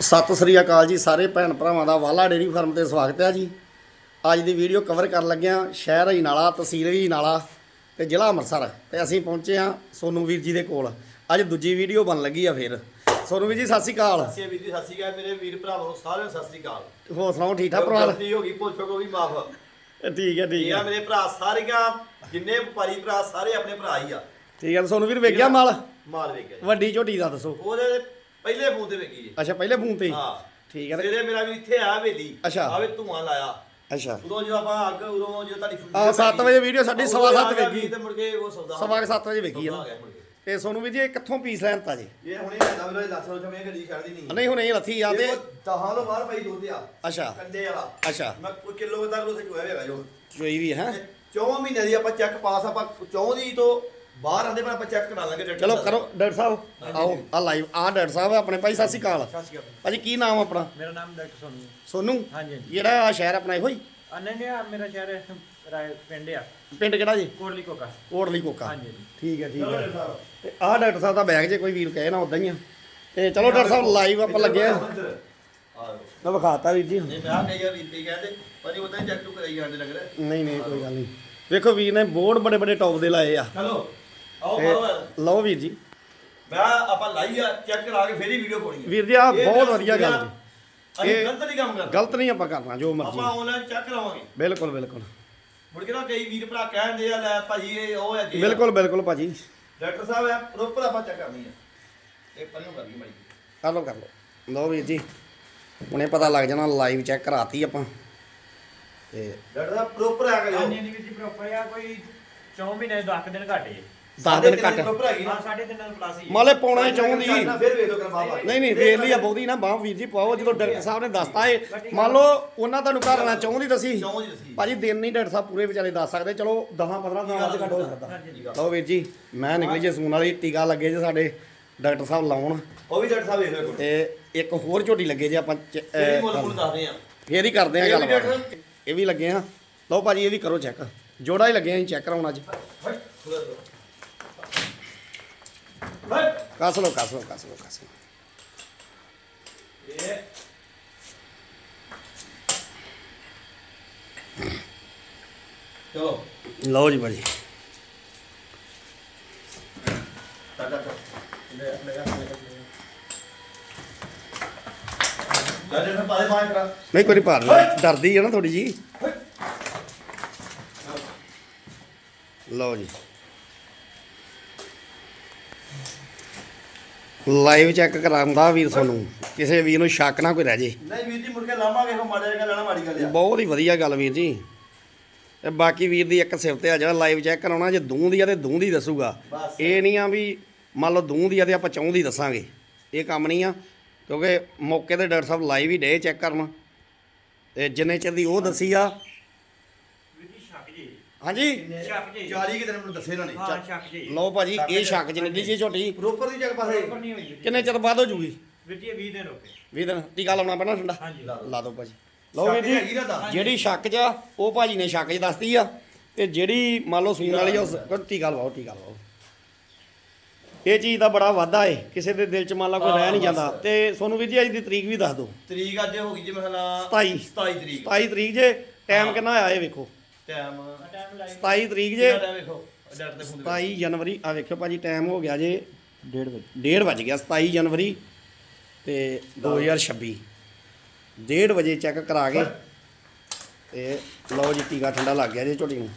ਸਤਿ ਸ੍ਰੀ ਅਕਾਲ ਜੀ ਸਾਰੇ ਭੈਣ ਭਰਾਵਾਂ ਦਾ ਵਾਲਾ ਡੇਰੀ ਫਾਰਮ ਤੇ ਸਵਾਗਤ ਹੈ ਜੀ। ਅੱਜ ਦੀ ਵੀਡੀਓ ਕਵਰ ਕਰਨ ਲੱਗਿਆ ਸ਼ਹਿਰ ਅਜਨਾਲਾ ਤਹਿਸੀਲ ਅਜਨਾਲਾ ਤੇ ਜ਼ਿਲ੍ਹਾ ਅੰਮ੍ਰਿਤਸਰ ਤੇ ਅਸੀਂ ਪਹੁੰਚੇ ਹਾਂ ਸੋਨੂ ਵੀਰ ਜੀ ਦੇ ਕੋਲ। ਅੱਜ ਦੂਜੀ ਵੀਡੀਓ ਬਣ ਲੱਗੀ ਆ ਫਿਰ। ਸੋਨੂ ਵੀਰ ਜੀ ਸਤਿ ਸ੍ਰੀ ਅਕਾਲ। ਅਸੀਂ ਵੀਰ ਜੀ ਸਤਿ ਸ਼੍ਰੀ ਅਕਾਲ ਮੇਰੇ ਵੀਰ ਭਰਾਵਾਂ ਸਾਰਿਆਂ ਨੂੰ ਸਤਿ ਸ਼੍ਰੀ ਅਕਾਲ। ਹੋਰ ਸੁਣਾਓ ਠੀਕ ਠਾਕ ਪਰਿਵਾਰ ਗਲਤੀ ਹੋ ਗਈ ਹੋ ਗਈ ਮਾਫ। ਠੀਕ ਹੈ ਠੀਕ ਹੈ। ਮੇਰੇ ਭਰਾ ਸਾਰੀਆਂ ਜਿੰਨੇ ਵਪਾਰੀ ਭਰਾ ਸਾਰੇ ਆਪਣੇ ਭਰਾ ਹੀ ਆ। ਠੀਕ ਹੈ ਸੋਨੂ ਵੀਰ ਵੇਖਿਆ ਮਾਲ? ਮਾਲ ਵੇਖਿਆ ਜੀ। ਵੱਡੀ ਝੋਟੀ ਦਾ ਦੱਸੋ। ਉਹਦੇ ਪਹਿਲੇ ਫੋਨ ਤੇ ਵੇਖੀ ਜੀ। ਅੱਛਾ ਪਹਿਲੇ ਫੋਨ ਤੇ ਹੀ? ਹਾਂ। ਠੀਕ ਹੈ ਤੇ ਜਿਹੜੇ ਮੇਰਾ ਵੀ ਇੱਥੇ ਆ ਵੇਲੀ ਅੱਛਾ। ਆਵੇ ਧੂਆਂ ਲਾਇਆ। ਅੱਛਾ। ਉਦੋਂ ਜਦੋਂ ਆਪਾਂ ਅੱਗ ਉਦੋਂ ਜਦੋਂ ਤੁਹਾਡੀ ਆਹ, ਸੱਤ ਵਜੇ video ਸਾਡੀ ਸਵਾ ਸੱਤ ਵੇਖੀ। ਤੇ ਮੁੜ ਕੇ ਉਹ ਸੌਦਾ। ਸਵਾ ਕੁ ਸੱਤ ਵਜੇ ਵੇਖੀ ਹੈ ਨਾ। ਆ ਕੇ। ਤੇ ਸੋਨੂ ਵੀਰ ਜੀ ਇਹ ਕਿੱਥੋਂ ਪੀਸ ਲੈਣ ਤਾ ਜੀ? ਇਹ ਹੁਣੇ ਲੈਂਦਾ ਵੀਰੋ ਲੱਸ ਰੋ ਚਮੇ ਗੱਡੀ ਛੱਡਦੀ ਨਹੀਂ। ਨਹੀਂ ਹੁਣ ਇਹ ਲੱਥੀ ਆ ਤੇ ਦਹਾਂ ਤੋਂ ਬਾਹਰ ਪਈ ਦੁੱਧ ਆ। ਅੱਛਾ। ਕੰਡੇ ਵਾਲਾ। ਅੱਛਾ। ਮੈਂ ਕੋਈ ਕਿਲੋ ਤੱਕ ਉਸੇ ਚੋਇਆ ਹੈਗਾ ਜੋ ਚੋਈ ਵੀ ਹੈ ਚੌਂ ਮਹੀਨੇ ਦੀ ਆਪਾਂ ਚੈੱਕ ਪਾਸ ਆਪਾਂ ਚੌਂ ਦੀ ਤੋਂ ਬਾਹਰ ਆਂਦੇ ਪਰ ਆਪਾਂ ਚੈੱਕ ਕਰਾ ਲਾਂਗੇ ਡਾਕਟਰ ਚਲੋ। ਕਰੋ ਡਾਕਟਰ ਸਾਹਿਬ ਆਓ ਆ ਲਾਈਵ ਆ ਡਾਕਟਰ ਸਾਹਿਬ ਆਪਣੇ ਭਾਈ ਸਤਿ ਸ਼੍ਰੀ ਅਕਾਲ। ਸਤਿ ਸ਼੍ਰੀ ਅਕਾਲ। ਭਾਜੀ ਕੀ ਨਾਮ ਆਪਣਾ? ਮੇਰਾ ਨਾਮ ਡਾਕਟਰ ਸੋਨੂ। ਹੈ। ਸੋਨੂ? ਹਾਂਜੀ ਹਾਂਜੀ। ਜਿਹੜਾ ਆਹ ਸ਼ਹਿਰ ਆਪਣਾ ਇਹੋ ਹੀ? ਅਨੰਨਿਆ ਆ ਮੇਰਾ ਸ਼ਹਿਰ ਰਾਏ ਪਿੰਡ ਆ। ਪਿੰਡ ਕਿਹੜਾ ਜੀ? ਕੋਟਲੀ ਕੋਕਾ। ਕੋਟਲੀ ਕੋਕਾ। ਹਾਂਜੀ ਹਾਂਜੀ। ਠੀਕ ਹੈ ਠੀਕ ਹੈ। ਤੇ ਆਹ ਡਾਕਟਰ ਸਾਹਿਬ ਦਾ ਬੈਗ ਜੇ ਕੋਈ ਵੀਰ ਕਹੇ ਨਾ ਉਦਾਂ ਹੀ ਆ। ਤੇ ਚਲੋ ਡਾਕਟਰ ਸਾਹਿਬ ਲਾਈਵ ਆਪਾਂ ਲੱਗੇ ਆ। ਆ ਲਓ। ਮੈਂ ਵਿਖਾਤਾ ਵੀਰ ਜੀ ਨਹੀਂ ਮੈਂ ਆ ਆ ਵੀਰ ਜੀ ਕਹਿੰਦੇ ਪਰ ਇਹ ਉਦਾਂ ਹੀ ਚੈੱਕ ਟੂ ਕਰਾਈ ਜਾਂਦੇ ਲੱਗ ਰਿਹਾ ਨਹੀਂ ਨਹੀਂ ਕੋਈ ਗੱਲ ਨਹੀਂ। ਵੇਖੋ ਵੀਰ ਨੇ ਬੋਰਡ ਬੜੇ ਬੜੇ ਟੌਪ ਦੇ ਲਾਏ ਆ। ਚਲੋ। ਆਓ ਤੇ ਮਾਰੋ ਲਓ ਵੀਰ ਜੀ। ਮੈਂ ਆਪਾਂ ਲਾਈ ਆ ਚੈੱਕ ਕਰਾ ਕੇ ਫੇਰ ਹੀ ਵੀਡੀਓ ਪਾਉਣੀ ਵੀਰ ਜੀ ਆਹ ਇਹ ਬਹੁਤ ਮੇਰਾ ਵਧੀਆ ਗੱਲ ਜੀ। ਅਸੀਂ ਇਹ- ਗਲਤ ਨਹੀਂ ਕੰਮ ਕਰਦੇ। ਗਲਤ ਨਹੀਂ ਆਪਾਂ ਕਰਨਾ ਜੋ ਆਪਾਂ ਮਰਜ਼ੀ ਆਨਲਾਈਨ ਚੈੱਕ ਕਰਾਵਾਂਗੇ। ਬਿਲਕੁਲ ਬਿਲਕੁਲ। ਮੁੜ ਕੇ ਨਾ ਕਈ ਵੀਰ ਭਰਾ ਕਹਿੰਦੇ ਆ ਲੈ ਭਾਜੀ ਇਹ ਉਹ ਹੈ ਜੀ ਬਿਲਕੁਲ ਬਿਲਕੁਲ ਭਾਜੀ। ਡਾਕਟਰ ਸਾਹਿਬ ਹੈ ਪ੍ਰੋਪਰ ਆਪਾਂ ਚੈੱਕ ਕਰਨੀ ਹੈ ਇਹ ਪਰਿਓ ਕਰਨੀ ਮਾਈ ਕਰ ਲਓ ਕਰ ਲਓ। ਲਓ ਵੀਰ ਜੀ ਹੁਣੇ ਪਤਾ ਲੱਗ ਜਾਣਾ ਲਾਈਵ ਚੈੱਕ ਕਰਾਤੀ ਆਪਾਂ। ਤੇ ਡਾਕਟਰ ਸਾਹਿਬ ਪ੍ਰੋਪਰ ਆ ਕੇ ਹਾਂਜੀ ਹਾਂਜੀ ਵੀਰ ਜੀ ਪ੍ਰੋਪਰ ਆ। ਕੋਈ 4 ਮਹੀਨੇ 10 ਦਿਨ ਘੱਟ ਜੇ 10 ਦਿਨ ਘੱਟ। ਪ੍ਰੋਪਰ ਹੈਗੀ ਨਾ। ਹਾਂ ਸਾਢੇ ਤਿੰਨ ਦਿਨ ਪਲੱਸ ਹੀ ਹੈ। ਮਾਲੇ ਚਾਹੁੰਦੀ। ਫਿਰ ਵੇਖ ਲਓ ਕਰ ਬਾਬਾ ਨਹੀਂ ਨਹੀਂ ਵੇਖ ਲਈ ਆ ਬਹੁਤੀ ਨਾ ਬਾਹ ਵੀਰ ਜੀ ਪਾਓ ਜਦੋਂ ਡਾਕਟਰ ਸਾਹਿਬ ਨੇ ਦੱਸਤਾ ਏ ਮੰਨ ਲਓ ਉਹਨਾਂ ਤੁਹਾਨੂੰ ਘਰ ਨਾਲ ਚਾਹੁੰਦੀ ਦੱਸੀ ਭਾਜੀ ਦਿਨ ਨਹੀਂ ਡਾਕਟਰ ਸਾਹਿਬ ਪੂਰੇ ਵਿਚਾਰੇ ਦੱਸ ਸਕਦੇ ਚਲੋ 10 15 ਦਿਨਾਂ ਚ ਘੱਟ ਹੋ ਸਕਦਾ। ਲਓ ਵੀਰ ਜੀ ਮੈਂ ਨਿਕਲੀ ਜੇ ਸੂਣ ਵਾਲੀ ਟੀਕਾ ਲੱਗੇ ਜੇ ਸਾਡੇ ਡਾਕਟਰ ਸਾਹਿਬ ਲਾਉਣ। ਉਹ ਵੀ ਡਾਕਟਰ ਸਾਹਿਬ ਵੇਖ ਲਓ ਤੇ ਇੱਕ ਹੋਰ ਝੋਟੀ ਲੱਗੇ ਜੇ ਆਪਾਂ ਅਹ, ਮੁੱਲ ਮੁੱਲ ਦੱਸਦੇ ਆ। ਫੇਰ ਹੀ ਕਰਦੇ ਆ ਇਹ ਵੀ ਗੱਲ ਇਹ ਵੀ ਲੱਗੇ ਆ। ਲਓ ਭਾਜੀ ਇਹ ਵੀ ਕਰੋ ਚੈੱਕ ਜੋੜਾ ਹੀ ਲੱਗੇ ਆ ਚੈੱਕ ਕਰਾਉਣ ਅੱਜ। ਕੱਸ ਲਓ ਕੱਸ ਲਓ ਕੱਸ ਲਓ ਇਹ ਚਲੋ ਲਓ ਜੀ ਭਾਜੀ ਲੈ ਡਾਕਟਰ ਪਾਲੇ ਕਰਾ ਨਹੀਂ ਕੋਈ ਭਾਰ ਡਰਦੀ ਹੈ ਨਾ ਥੋੜੀ ਜੀ ਲਓ ਜੀ ਲਾਈਵ ਚੈੱਕ ਕਰਾਉਂਦਾ ਵੀਰ ਤੁਹਾਨੂੰ। ਕਿਸੇ ਵੀਰ ਨੂੰ ਸ਼ੱਕ ਨਾ ਕੋਈ ਰਹਿ ਜੇ। ਨਹੀਂ ਵੀਰ ਜੀ ਮੁੜ ਕੇ ਲਾਵਾਂਗੇ ਉਹ ਮਾੜਾ ਜਿਹਾ ਲੈਣਾ ਮਾੜੀ ਗੱਲ ਆ। ਬਹੁਤ ਹੀ ਵਧੀਆ ਗੱਲ ਵੀਰ ਜੀ। ਤੇ ਬਾਕੀ ਵੀਰ ਦੀ ਇੱਕ ਸਿਫਤ ਆ ਜਿਹੜਾ ਲਾਈਵ ਚੈੱਕ ਕਰਾਉਣਾ ਜੇ ਦੂੰ ਦੀ ਆ ਤੇ ਦੂੰ ਦੀ ਦੱਸੂਗਾ। ਬਸ। ਇਹ ਨਹੀਂ ਆ ਵੀ ਮੰਨ ਲਓ ਦੂੰ ਦੀ ਆ ਤੇ ਆਪਾਂ ਚੌਂ ਦੀ ਦੱਸਾਂਗੇ। ਇਹ ਕੰਮ ਨਹੀਂ ਆ ਕਿਉਂਕਿ ਮੌਕੇ ਤੇ ਡਾਕਟਰ ਸਾਹਿਬ ਲਾਈਵ ਹੀ ਡੇ ਚੈੱਕ ਕਰਨ। ਤੇ ਜਿੰਨੇ ਚਿਰ ਦੀ ਉਹ ਦੱਸੀ ਆ ਹਾਂਜੀ। ਸ਼ੱਕ ਜੀ। ਚਾਲੀ ਕਿ ਦਿਨ ਮੈਨੂੰ ਦੱਸੇ ਇਹਨਾਂ ਨੇ। ਹਾਂ ਸ਼ੱਕ ਜੀ। ਲਓ ਭਾਜੀ ਇਹ ਸ਼ੱਕ ਚ ਨਿਕਲੀ ਜੀ ਝੋਟੀ। ਪ੍ਰੋਪਰ ਦੀ ਜਗ੍ਹਾ ਪਾਸੇ। ਪ੍ਰੋਪਰ ਨਹੀਂ ਹੋਈ ਜੀ। ਕਿੰਨੇ ਚਿਰ ਬਾਅਦ ਹੋ ਜੂਗੀ? ਵੀਰ ਜੀ ਇਹ 20 ਦਿਨ ਹੋ ਗਏ। ਵੀਹ ਦਿਨ। ਟੀਕਾ ਲਾਉਣਾ ਪੈਣਾ ਠੰਡਾ? ਹਾਂਜੀ। ਲਾ ਦਿਓ। ਭਾਜੀ। ਲਓ ਵੀਰ ਜੀ ਜਿਹੜੀ ਸ਼ੱਕ ਚ ਆ ਉਹ ਭਾਜੀ ਨੇ ਸ਼ੱਕ ਚ ਦੱਸਤੀ ਆ। ਤੇ ਜਿਹੜੀ ਮੰਨ ਲਓ ਸੂਣ ਵਾਲੀ ਆ ਉਸ ਉਹ ਟੀਕਾ ਲਵਾਓ ਟੀਕਾ ਲਵਾਓ ਇਹ ਚੀਜ਼ ਦਾ ਬੜਾ ਵਾਧਾ ਏ। ਕਿਸੇ ਦੇ ਦਿਲ ਚ ਮੰਨ ਲਾ ਕੋਈ ਰਹਿ ਨਹੀਂ ਜਾਂਦਾ। ਤੇ ਸੋਨੂੰ ਵੀਰ ਜੀ ਅੱਜ ਦੀ ਤਰੀਕ ਵੀ ਦੱਸ ਦਿਓ। ਤਰੀਕ ਅੱਜ ਹੋ ਗਈ ਜੀ ਮੈਂ ਨਾ 27 27 ਤਰੀਕ। 27 ਤਰੀਕ ਜੇ ਟਾਈਮ। ਕਿੰਨਾ ਆਇਆ ਇਹ ਵੇਖੋ। ਟਾਈਮ ਟਾਈਮ ਲਾਈਵ 27 ਤਰੀਕ ਜੇ। ਵੇਖੋ ਡਾਕਟਰ ਦੇ ਫੋਨ 27 ਜਨਵਰੀ ਆ ਵੇਖਿਓ ਭਾਜੀ ਟਾਈਮ ਹੋ ਗਿਆ ਜੇ। 1:30 ਵਜੇ। 1:30 ਵੱਜ ਗਿਆ 27 ਜਨਵਰੀ ਤੇ 2026 1:30 ਵਜੇ ਚੈੱਕ ਕਰਾ ਕੇ ਤੇ ਲਓ ਜੀ ਟੀਕਾ ਠੰਡਾ ਲੱਗ ਗਿਆ ਜੇ ਝੋਟੀ ਨੂੰ।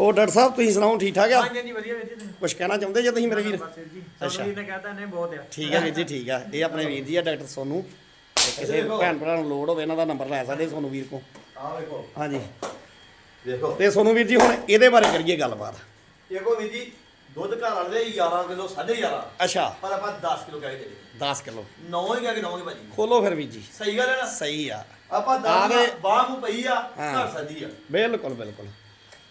ਹੋਰ ਡਾਕਟਰ ਸਾਹਿਬ ਤੁਸੀਂ ਸੁਣਾਓ ਠੀਕ ਠਾਕ ਆ? ਹਾਂਜੀ ਹਾਂਜੀ ਵਧੀਆ ਵੀਰ ਜੀ ਤੁਸੀਂ? ਕੁਝ ਕਹਿਣਾ ਚਾਹੁੰਦੇ ਜੇ ਤੁਸੀਂ ਮੇਰੇ ਵੀਰ? ਜੀ ਅੱਛਾ। ਵੀਰ ਨੇ ਕਹਤਾ ਨੇ ਬਹੁਤ ਆ। ਠੀਕ ਹੈ ਵੀਰ ਜੀ ਠੀਕ ਆ। ਇਹ ਆਪਣੇ ਵੀਰ ਜੀ ਆ ਡਾਕਟਰ ਸੋਨੂ। ਕਿਸੇ ਭੈਣ ਭਰਾ ਨੂੰ ਲੋੜ ਹੋਵੇ ਇਹਨਾਂ ਦਾ ਨੰਬਰ ਲੈ ਸਕਦੇ ਸੋਨੂ ਵੀਰ ਕੋ ਆ ਵੇਖੋ। ਹਾਂਜੀ। ਦੇਖੋ। ਤੇ ਸੋਨੂ ਵੀਰ ਜੀ ਹੁਣ ਇਹਦੇ ਬਾਰੇ ਕਰੀਏ ਗੱਲਬਾਤ। ਦੇਖੋ ਵੀ ਜੀ ਦੁੱਧ ਘਰ ਵਾਲੇ ਦੇ 11 ਕਿਲੋ 11.5 ਅੱਛਾ। ਪਰ ਆਪਾਂ 10 ਕਿਲੋ ਕਹਿ ਦੇ 10 ਕਿਲੋ। 9 ਹੀ ਕਹਿ ਕੇ ਦਵਾਂਗੇ ਭਾਜੀ। ਖੋਲੋ ਫਿਰ ਵੀਰ ਜੀ। ਸਹੀ ਗੱਲ ਹੈ ਨਾ? ਸਹੀ ਆ। ਆਪਾਂ ਆ ਦਾਦ ਵੇ- ਬਾਹ ਨੂੰ ਪਈ ਆ। ਘਰ ਸਦੀ ਆ। ਬਿਲਕੁਲ ਬਿਲਕੁਲ।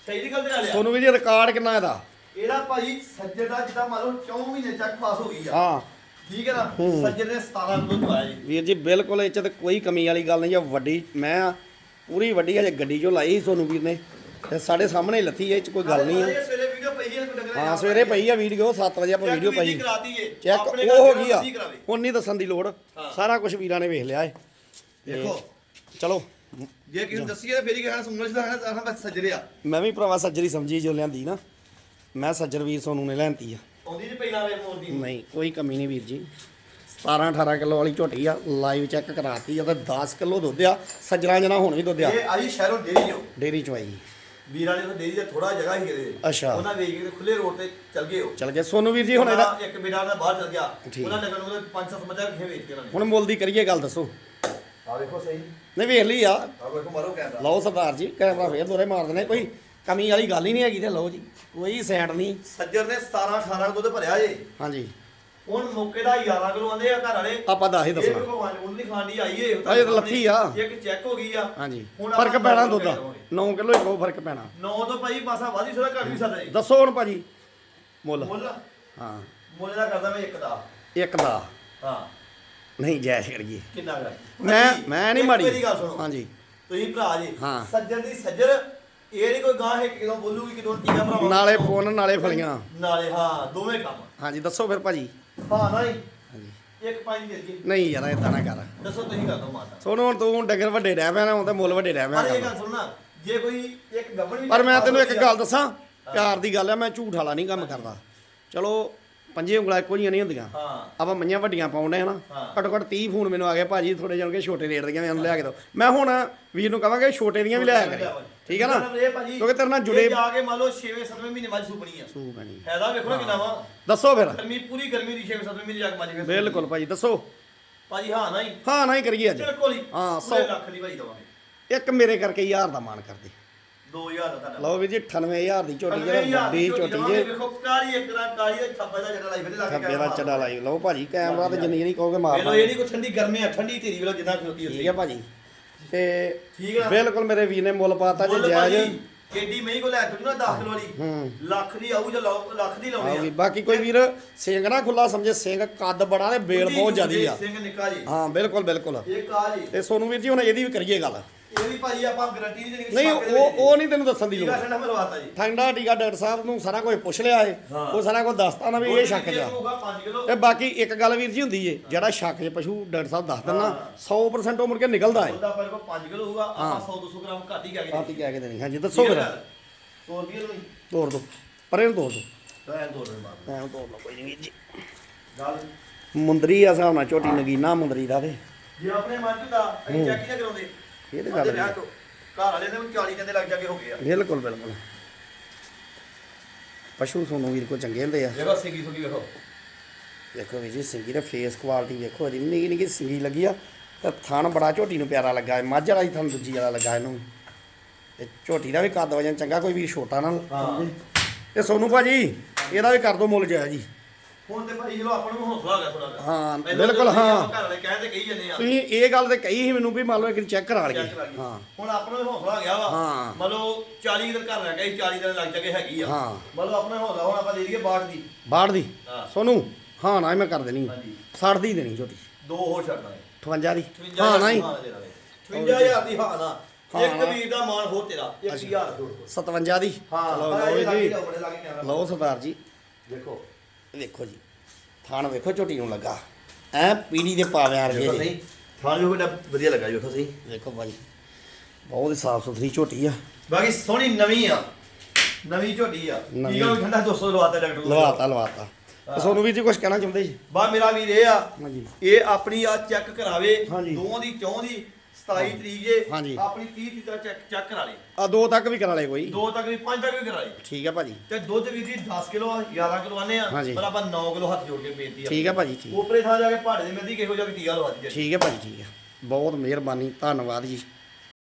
ਸਹੀ ਦੀ ਗੱਲ ਤੇ ਗੱਲ ਆ। ਸੋਨੂ ਵੀਰ ਜੀ ਰਿਕਾਰਡ ਕਿੰਨਾ ਇਹਦਾ? ਇਹਦਾ ਭਾਜੀ ਸੱਜਰ ਦਾ ਜਿੱਦਾਂ ਮੰਨ ਲਓ 4 ਮਹੀਨੇ ਚੱਕ ਪਾਸ ਹੋ ਗਈ ਆ। ਹਾਂ। ਠੀਕ ਹੈ ਨਾ? ਹੂੰ। ਸੱਜਰ ਨੇ 17 ਕਿਲੋ ਦਵਾਇਆ ਜੀ। ਵੀਰ ਜੀ ਬਿਲਕੁਲ ਇਹ ਚ ਤੇ ਕੋਈ ਕਮੀ ਵਾਲੀ ਗੱਲ ਨਹੀਂ ਆ। ਵੱਡੀ ਮੈਂ ਆ, ਪੂਰੀ ਵੱਡੀ ਹਜੇ ਗੱਡੀ ਚੋਂ ਲਾਈ ਸੀ ਸੋਨੂ ਵੀਰ ਨੇ। ਤੇ ਸਾਡੇ ਸਾਹਮਣੇ ਹੀ ਲੱਥੀ ਇਹ ਚ ਕੋਈ ਗੱਲ ਨਹੀਂ ਆ। ਇਹ ਸਵੇਰੇ ਵੀਡੀਓ ਪਈ ਹੈ ਹਾਂ ਸਵੇਰੇ ਪਈ ਆ ਵੀਡੀਓ 7 ਵਜੇ ਆਪਾਂ ਵੀਡੀਓ ਪਾਈ। ਕਰਾਤੀ ਏ। ਚੈੱਕ ਆਪਣੇ ਉਹ ਹੋ ਗਈ ਆ। ਕਰਾਵੇ। ਹੁਣ ਨਹੀਂ ਦੱਸਣ ਦੀ ਲੋੜ। ਹਾਂ। ਸਾਰਾ ਕੁਝ ਵੀਰਾਂ ਨੇ ਵੇਖ ਲਿਆ ਏ। ਤੇ ਦੇਖੋ। ਚਲੋ। ਜੇ ਕਿਸੇ ਨੂੰ ਦੱਸੀਏ ਤਾਂ ਫੇਰ ਹੀ ਕਹਿਣਾ ਸੁਣਨ ਚ ਤਾਂ ਕਹਿਣਾ ਬਸ ਸੱਜਰਿਆ ਮੈਂ ਵੀ ਭਰਾਵਾ ਸੱਜਰੀ ਸਮਝੀ ਜੋ ਲਿਆਂਦੀ ਨਾ। ਮੈਂ ਸੱਜਰ ਵੀਰ ਸੋਨੂੰ ਨੇ ਲੈਂਦੀ ਆ। ਆਉਂਦੀ ਜੀ ਪਹਿਲਾਂ ਵੇ ਦੀ। ਨਹੀਂ ਕੋਈ ਕਮੀ ਨਹੀਂ ਵੀਰ ਜੀ। 17 18 ਕਿਲੋ ਵਾਲੀ ਝੋਟੀ ਆ ਲਾਈਵ ਚੈੱਕ ਕਰਾਤੀ ਆ ਤਾਂ 10 ਕਿਲੋ ਦੁੱਧ ਆ ਸੱਜਰਾਂ ਜਨਾ ਹੁਣ ਵੀ ਦੁੱਧ ਆ। ਇਹ ਆਈ ਸ਼ਹਿਰੋਂ ਡੇਰੀ ਜੋ ਡੇਰੀ ਚੋਂ ਆਈ। ਵੀਰਾਂ ਨੇ ਤਾਂ ਡੇਰੀ ਦਾ ਥੋੜਾ ਜਗ੍ਹਾ ਹੀ ਕਿਤੇ। ਅੱਛਾ। ਉਹਨਾਂ ਵੇਚ ਕੇ ਖੁੱਲੇ ਰੋਡ ਤੇ ਚੱਲ ਗਏ ਉਹ। ਚਲ ਗਿਆ ਸੋਨੂੰ ਵੀਰ ਜੀ ਹੁਣ ਇਹਦਾ ਇੱਕ ਬੇਟਾ ਦਾ ਬਾਹਰ ਚੱਲ ਗਿਆ। ਉਹਨਾਂ ਨੇ ਪੰਜ ਸੱਤ ਮੱਝਾਂ ਰੱਖੀਆਂ ਵੇਚ ਕੇ ਉਹਨਾਂ ਨੇ ਹੁਣ ਮੁੱਲ ਦੀ ਕਰੀਏ ਗੱਲ ਦੱਸੋ। ਆ ਦੇਖੋ ਸਹੀ। ਨਹੀਂ ਵੇਖ ਲਈ ਆ। ਆ ਵੇਖੋ ਮਾਰੋ ਕੈਮਰਾ। ਲਓ ਸਰਦਾਰ ਜੀ ਕੈਮਰਾ ਫੇਰ ਦੋਰੇ ਮਾਰ ਦੇਣੇ ਕੋਈ ਕਮੀ ਵਾਲੀ ਗੱਲ ਹੀ ਨਹੀਂ ਹੈਗੀ ਤੇ ਲਓ ਜੀ। ਕੋਈ ਸੈਂਡ ਨਹੀਂ। ਸੱਜਰ ਨੇ 17 18 ਦੁੱਧ ਭਰਿਆ ਜੇ ਹਾਂਜੀ। ਹੁਣ ਮੌਕੇ ਦਾ 11 ਕਿਲੋ ਆਂਦੇ ਆ ਘਰ ਵਾਲੇ। ਆਪਾਂ ਦੱਸ ਹੀ ਇਹ ਦੱਸਣਾ। ਭਗਵਾਨ ਉਹਨਾਂ ਦੀ ਖਾਂਡੀ ਆਈ ਏ ਆ ਇਹ ਤਾਂ ਲੱਥੀ ਆ। ਇੱਕ ਚੈੱਕ ਹੋ ਗਈ ਆ। ਹਾਂਜੀ। ਹੁਣ ਫ਼ਰਕ ਆਪਾਂ ਪੈਣਾ ਦੁੱਧ ਦਾ। ਦੇਵਾਂਗੇ। 9 ਕਿਲੋ ਹੀ ਕੋ ਫ਼ਰਕ ਪੈਣਾ। 9 ਤੋਂ ਭਾਈ ਪਾਸਾ ਵਾਧੀ ਸਕਦਾ ਘੱਟ ਵੀ ਸਕਦਾ ਦੱਸੋ ਹੁਣ ਭਾਜੀ। ਮੁੱਲ। ਮੁੱਲ? ਹਾਂ। ਮੁੱਲ ਦਾ ਕਰਦਾ ਮੈਂ ਇੱਕ ਦਾ। ਇੱਕ ਦਾ। ਹਾਂ। ਨਹੀਂ ਜੈਸ਼ ਕਰੀਏ ਕਿੰਨਾ ਕਰ ਮੈਂ ਮੈਂ ਨਹੀਂ ਮਾੜੀ। ਮੇਰੀ ਗੱਲ ਸੁਣੋ। ਹਾਂਜੀ। ਤੁਸੀਂ ਭਰਾ ਜੀ। ਹਾਂ। ਸੱਜਣ ਦੀ ਸੱਜਰ ਇਹ ਨਹੀਂ ਕੋਈ ਗਾਂ ਹੈ ਕਿਦੋਂ ਬੋਲੂਗੀ ਕਿਦੋਂ ਟੀਕਾ ਭਰਾਵਾ। ਨਾਲੇ ਪੁੰਨ ਨਾਲੇ ਫਲੀਆਂ। ਨਾਲੇ ਹਾਂ ਦੋਵੇਂ ਕੰਮ। ਹਾਂਜੀ ਦੱਸੋ ਫਿਰ ਭਾਜੀ। ਹਾਂ। ਨਹੀਂ ਹਾਂਜੀ ਇੱਕ ਪੰਜ ਦੇ ਜੀ ਨਹੀਂ ਯਾਰ ਇਦਾਂ ਨਾ ਕਰ। ਦੱਸੋ ਤੁਸੀਂ ਕਰ ਦੋ ਮਾਤਾ। ਸੁਣ ਹੁਣ ਤੂੰ ਡੰਗਰ ਵੱਡੇ ਰਹਿ ਪਿਆ ਨਾ ਹੁਣ ਤੇ ਮੁੱਲ ਵੱਡੇ ਰਹਿ ਪਰ ਇਹ ਪਿਆ ਗੱਲ ਸੁਣਨਾ ਜੇ ਕੋਈ ਇੱਕ ਗੱਬੜ ਵੀ ਪਰ ਮੈਂ ਤੈਨੂੰ ਇੱਕ ਗੱਲ ਦੱਸਾਂ ਪਿਆਰ ਦੀ ਗੱਲ ਆ ਮੈਂ ਝੂਠ ਵਾਲਾ ਨਹੀਂ ਕੰਮ ਕਰਦਾ। ਚਲੋ ਪੰਜੇ ਉਂਗਲਾਂ ਇੱਕੋ ਜਿਹੀਆਂ ਨਹੀਂ ਹੁੰਦੀਆਂ। ਹਾਂ। ਆਪਾਂ ਮੰਝਾਂ ਵੱਡੀਆਂ ਪਾਉਂਦੇ ਹਨਾ ਹਾਂ। ਘੱਟੋ ਘੱਟ 30 ਫੋਨ ਮੈਨੂੰ ਆ ਗਏ ਭਾਜੀ ਥੋੜੇ ਜਿਹੇ ਕੇ ਛੋਟੇ ਰੇਟ ਦੀਆਂ ਮੈਨੂੰ ਲਿਆ ਕੇ ਦਿਓ। ਮੈਂ ਹੁਣ ਵੀਰ ਨੂੰ ਕਹਾਂਗੇ ਛੋਟੇ ਦੀਆਂ ਵੀ ਲਿਆਇਆ ਕਰੇ। ਠੀਕ ਹੈ ਨਾ? ਭਾਜੀ ਕਿਉਂਕਿ ਤੇਰੇ ਨਾਲ ਜੁੜੇ ਜਾ ਕੇ ਮੰਨ ਲਓ 6ਵੇਂ 7ਵੇਂ ਮਹੀਨੇ ਮੱਝ ਸੁਪਣੀ ਆ। ਸੂ ਬਣੀ ਫਾਇਦਾ ਵੇਖੋ ਨਾ ਕਿੰਨਾ ਵਾ। ਦੱਸੋ ਫਿਰ। ਗਰਮੀ ਪੂਰੀ ਗਰਮੀ ਦੀ 6ਵੇਂ 7ਵੇਂ ਮਹੀਨੇ ਜਾ ਕੇ ਮੱਝ ਵੇਚ ਬਿਲਕੁਲ ਭਾਜੀ ਦੱਸੋ। ਭਾਜੀ ਹਾਂ ਨਹੀਂ। ਹਾਂ ਨਾ ਹੀ ਕਰੀਏ ਅੱਜ। ਬਿਲਕੁਲ ਹੀ। ਹਾਂ, ਪੂਰੇ ਸੌ। ਲੱਖ ਦੀ ਭਾਈ ਦਵਾਂਗੇ। ਇੱਕ ਮੇਰੇ ਕਰਕੇ ਹਜ਼ਾਰ ਦਾ ਮਾਨ ਕਰਦੇ 2000 ਦਾ ਤੁਹਾਡਾ। ਲਓ ਵੀਰ ਜੀ 98000 ਦੀ ਝੋਟੀ ਜਿਹੜਾ 98000 ਵੱਡੀ ਝੋਟੀ ਜੇ। ਵੇਖੋ ਕਾਲੀ ਇੱਕ ਦਾ ਕਾਲੀ ਦਾ ਥੱਬੇ ਦਾ ਜਿਹੜਾ ਲਾਈਫ ਦੇ ਲੱਗ ਖੱਬੇ ਦਾ ਚੱਡਾ ਲਾਈ। ਲਓ ਭਾਜੀ ਕੈਮਰਾ ਤੇ ਜਿੰਨੀ ਨਹੀਂ ਕਹੋਗੇ ਮਾਰ ਇਹ ਨਹੀਂ ਕੋਈ ਠੰਡੀ ਗਰਮੀ ਆ ਠੰਡੀ ਤੇਰੀ ਵੇਲੋ ਜਿੱਦਾਂ ਖਲੋਤੀ ਹੁੰਦੀ ਹੈ ਭਾਜੀ। ਤੇ ਠੀਕ ਆ। ਬਿਲਕੁਲ ਮੇਰੇ ਵੀਰ ਨੇ ਮੁੱਲ ਪਾਤਾ ਜੇ ਜਾਇਜ਼। ਏਡੀ ਮਹੀਂ ਕੋ ਲੈ ਤੂੰ ਨਾ 10 ਕਿਲੋ ਵਾਲੀ। ਲੱਖ ਦੀ ਆਊ ਜਾਂ ਲੱਖ ਦੀ ਲਾਉਣੀ ਆਉਗੀ ਬਾਕੀ ਕੋਈ ਵੀਰ ਸਿੰਘ ਨਾ ਖੁੱਲਾ ਸਮਝੇ ਸਿੰਘ ਕੱਦ ਬੜਾ ਤੇ ਬੇਲ ਬਹੁਤ ਜ਼ਿਆਦੀ ਆ। ਸਿੰਘ ਨਿੱਕਾ ਜੀ। ਹਾਂ ਬਿਲਕੁਲ ਬਿਲਕੁਲ। ਇਹ ਕਾ ਜੀ ਤੇ ਸੋਨੂੰ ਵੀਰ ਜੀ ਹੁਣ ਇਹਦੀ ਵੀ ਕਰੀਏ ਗੱਲ। ਇਹ ਵੀ ਭਾਜੀ ਆਪਾਂ ਗਾਰੰਟੀ ਨਹੀਂ ਦੇਣੀ ਨਹੀਂ ਉਹ ਉਹ ਨਹੀਂ ਤੈਨੂੰ ਦੱਸਣ ਦੀ ਟੀਕਾ ਲੋੜ ਠੰਡਾ ਮਲਵਾਤਾ ਜੀ। ਠੰਡਾ ਟੀਕਾ ਡਾਕਟਰ ਸਾਹਿਬ ਨੂੰ ਸਾਰਾ ਕੁਝ ਪੁੱਛ ਲਿਆ ਏ ਹਾਂ। ਉਹ ਸਾਰਾ ਕੁਝ ਦੱਸਤਾ ਨਾ ਵੀ ਇਹ ਸ਼ੱਕ ਜਾ। ਹੋਊਗਾ? 5 ਕਿਲੋ। ਤੇ ਬਾਕੀ ਇੱਕ ਗੱਲ ਵੀਰ ਜੀ ਹੁੰਦੀ ਏ ਜਿਹੜਾ ਸ਼ੱਕ 'ਚ ਪਸ਼ੂ ਡਾਕਟਰ ਸਾਹਿਬ ਦੱਸ ਦਿੰਨਾ 100% ਉਹ ਮੁੜ ਕੇ ਨਿਕਲਦਾ ਏ। ਉਹਦਾ ਪਰ ਕੋ 5 ਕਿਲੋ ਹੋਊਗਾ ਆਪਾਂ 100 200 ਗ੍ਰਾਮ ਘੱਟ ਹੀ ਕਹਿ ਕੇ ਹੀ ਕਹਿ ਕੇ ਦੇਣੀ। ਹਾਂਜੀ ਦੱਸੋ ਫਿਰ। ਤੋਰ ਵੀ ਨਹੀਂ ਤੋੜ ਦੋ। ਪਰੇ ਨੂੰ ਤੋੜ ਦੋ। ਤਾਂ ਐਂ ਤੋਰ ਦੇ ਬਾਅਦ ਐਂ ਤੋੜ ਲਓ ਕੋਈ ਨਹੀਂ ਵੀਰ ਜੀ। ਗੱਲ। ਮੁੰਦਰੀ ਆ ਹਿਸਾਬ ਨਾਲ ਝੋਟੀ ਨਗੀਨਾ ਮੁੰਦਰੀ ਦਾ ਤੇ। ਜੇ ਆਪਣੇ ਮਨ ਚ ਦਾ ਅਸੀਂ ਚੈੱਕ ਹੀ ਨਾ ਕਰਾਉਂਦੇ। ਇਹ ਤੇ ਗੱਲ ਘਰ ਵਾਲੇ ਦੇ ਵੀ 40 ਦਿਨ ਦੇ ਲੱਗ ਜਾਗੇ ਹੋ ਗਏ ਆ। ਬਿਲਕੁਲ ਬਿਲਕੁਲ। ਪਸ਼ੂ ਸੋਨੂੰ ਵੀਰ ਕੋ ਚੰਗੇ ਹੁੰਦੇ ਆ। ਦੇਖੋ ਸਿੰਗੀ ਸੁਗੀ ਵੇਖੋ। ਦੇਖੋ ਵੀਰ ਜੀ ਸਿੰਗੀ ਦਾ ਫੇਸ ਕੁਆਲਿਟੀ ਵੇਖੋ ਇਹਦੀ ਨਿੱਕੀ ਨਿੱਕੀ ਸਿੰਗੀ ਲੱਗੀ ਆ। ਤੇ ਥਣ ਬੜਾ ਝੋਟੀ ਨੂੰ ਪਿਆਰਾ ਲੱਗਾ ਹੈ ਮੱਝ ਵਾਲਾ ਹੀ ਥਣ ਦੂਜੀ ਵਾਲਾ ਲੱਗਾ ਇਹਨੂੰ। ਤੇ ਝੋਟੀ ਦਾ ਵੀ ਕੱਦ ਵਜਨ ਚੰਗਾ ਕੋਈ ਵੀ ਛੋਟਾ ਨਾ ਹਾਂ। ਸਮਝੇ। ਤੇ ਸੋਨੂੰ ਭਾਜੀ ਇਹਦਾ ਵੀ ਕਰ ਦੋ ਮੁੱਲ ਜਾਇਆ ਜੀ ਹੁਣ ਤੇ ਭਾਈ ਚਲੋ ਆਪਾਂ ਨੂੰ ਹੌਸਲਾ ਹੋ ਗਿਆ ਥੋੜਾ ਹਾਂ, ਬਿਲਕੁਲ, ਹਾਂ। ਘਰ ਵਾਲੇ ਕਹਿੰਦੇ ਕਹੀ ਜਾਂਦੇ ਆ। ਤੁਸੀਂ ਇਹ ਗੱਲ ਤੇ ਕਹੀ ਸੀ ਮੈਨੂੰ ਵੀ ਮੰਨ ਲਓ ਇੱਕ ਚੈੱਕ ਕਰਾ ਲਈਏ। ਚੈੱਕ। ਹਾਂ। ਹੁਣ ਆਪਾਂ ਨੂੰ ਹੌਸਲਾ ਆ ਗਿਆ ਵਾ। ਹਾਂ। ਮੰਨ ਲਓ 40 ਦਿਨ ਘਰ ਲੈ ਗਏ 40 ਦਿਨ ਲੱਗ ਜਾਗੇ ਹੈਗੀ ਆ। ਹਾਂ। ਮੰਨ ਲਓ ਆਪਣਾ ਹੌਸਲਾ ਹੁਣ ਆਪਾਂ ਦੇ ਦਈਏ ਬਾੜ ਦੀ। ਬਾੜ ਦੀ। ਹਾਂ। ਸੋਨੂੰ ਹਾਂ ਨਾ ਹੀ ਮੈਂ ਕਰ ਦੇਣੀ ਹਾਂਜੀ। 60 ਦੀ ਦੇਣੀ ਝੋਟੀ ਦੋ ਹੋਰ ਛੱਡਣਾ ਹੈ 58 ਦੀ। 55000 ਹਾਂ ਨਾ ਹੀ 55000 ਦੀ ਹਾਂ ਨਾ। ਹਾਂ ਇੱਕ ਨਾ। ਵੀਰ ਦਾ ਮਾਨ ਹੋ ਤੇਰਾ। 1000 ਦੋ 57 ਦੀ। ਹਾਂ ਚਲੋ ਲਓ ਜੀ। ਲਓ ਸਰਦਾਰ ਜੀ। ਦੇਖੋ। ਵੇਖੋ ਜੀ ਥਾਣ ਵੇਖੋ ਝੋਟੀ ਨੂੰ ਲੱਗਾ। ਐ ਪੀੜੀ ਦੇ ਪਾਵਿਆਂ ਵਰਗੇ ਦੇਖੋ ਜੀ। ਥਾਣ ਵੀ ਬੜਾ ਵਧੀਆ ਲੱਗਾ ਜੀ ਸਹੀ। ਦੇਖੋ ਭਾਜੀ ਬਹੁਤ ਹੀ ਸਾਫ਼ ਸੁਥਰੀ ਝੋਟੀ ਆ। ਬਾਕੀ ਸੋਹਣੀ ਨਵੀਂ ਆ ਨਵੀਂ ਝੋਟੀ ਆ। ਨਵੀਂ। ਠੀਕ ਆ ਵੀ ਠੰਡਾ 200 ਲਵਾਤਾ ਡਾਕਟਰ ਕੋਲ। ਲਵਾਤਾ ਲਵਾਤਾ। ਤੇ ਸੋਨੂੰ ਵੀਰ ਜੀ ਕੁਝ ਕਹਿਣਾ ਚਾਹੁੰਦੇ ਜੀ? ਬਾ ਮੇਰਾ ਵੀਰ ਇਹ ਆ ਹਾਂਜੀ। ਇਹ ਆਪਣੀ ਆ ਚੈੱਕ ਕਰਾਵੇ ਹਾਂਜੀ। ਦੋਵਾਂ ਦੀ ਚੌਂ ਦੀ। 27 ਤਰੀਕ ਜੇ ਹਾਂਜੀ। ਆਪਣੀ 30 ਤਰੀਕ ਤੱਕ ਚੈੱਕ ਚੈੱਕ ਕਰਾ ਲੇ ਆ ਦੋ ਤੱਕ ਵੀ ਕਰਾ ਲੈ ਕੋਈ। ਦੋ ਤੱਕ ਵੀ ਪੰਜ ਤੱਕ ਵੀ ਕਰਾ ਲੇ ਠੀਕ ਹੈ ਭਾਜੀ। ਤੇ ਦੁੱਧ ਵੀ ਜੀ 10 ਕਿਲੋ 11 ਕਿਲੋ ਆਨੇ ਆ ਹਾਂਜੀ। ਪਰ ਆਪਾਂ 9 ਕਿਲੋ ਹੱਥ ਜੋੜ ਕੇ ਬੇਨਤੀ ਆ। ਠੀਕ ਹੈ ਭਾਜੀ ਠੀਕ। ਉਪਰੇ ਥਾਂ ਜਾ ਕੇ ਪਹਾੜੇ ਦੇ ਮਿਲਦੀ ਕਿਹੋ ਜਿਹਾ ਵੀ ਟੀਕਾ ਲਵਾ ਦਈਏ। ਠੀਕ ਹੈ ਭਾਜੀ ਠੀਕ ਹੈ ਬਹੁਤ ਮਿਹਰਬਾਨੀ ਧੰਨਵਾਦ ਜੀ।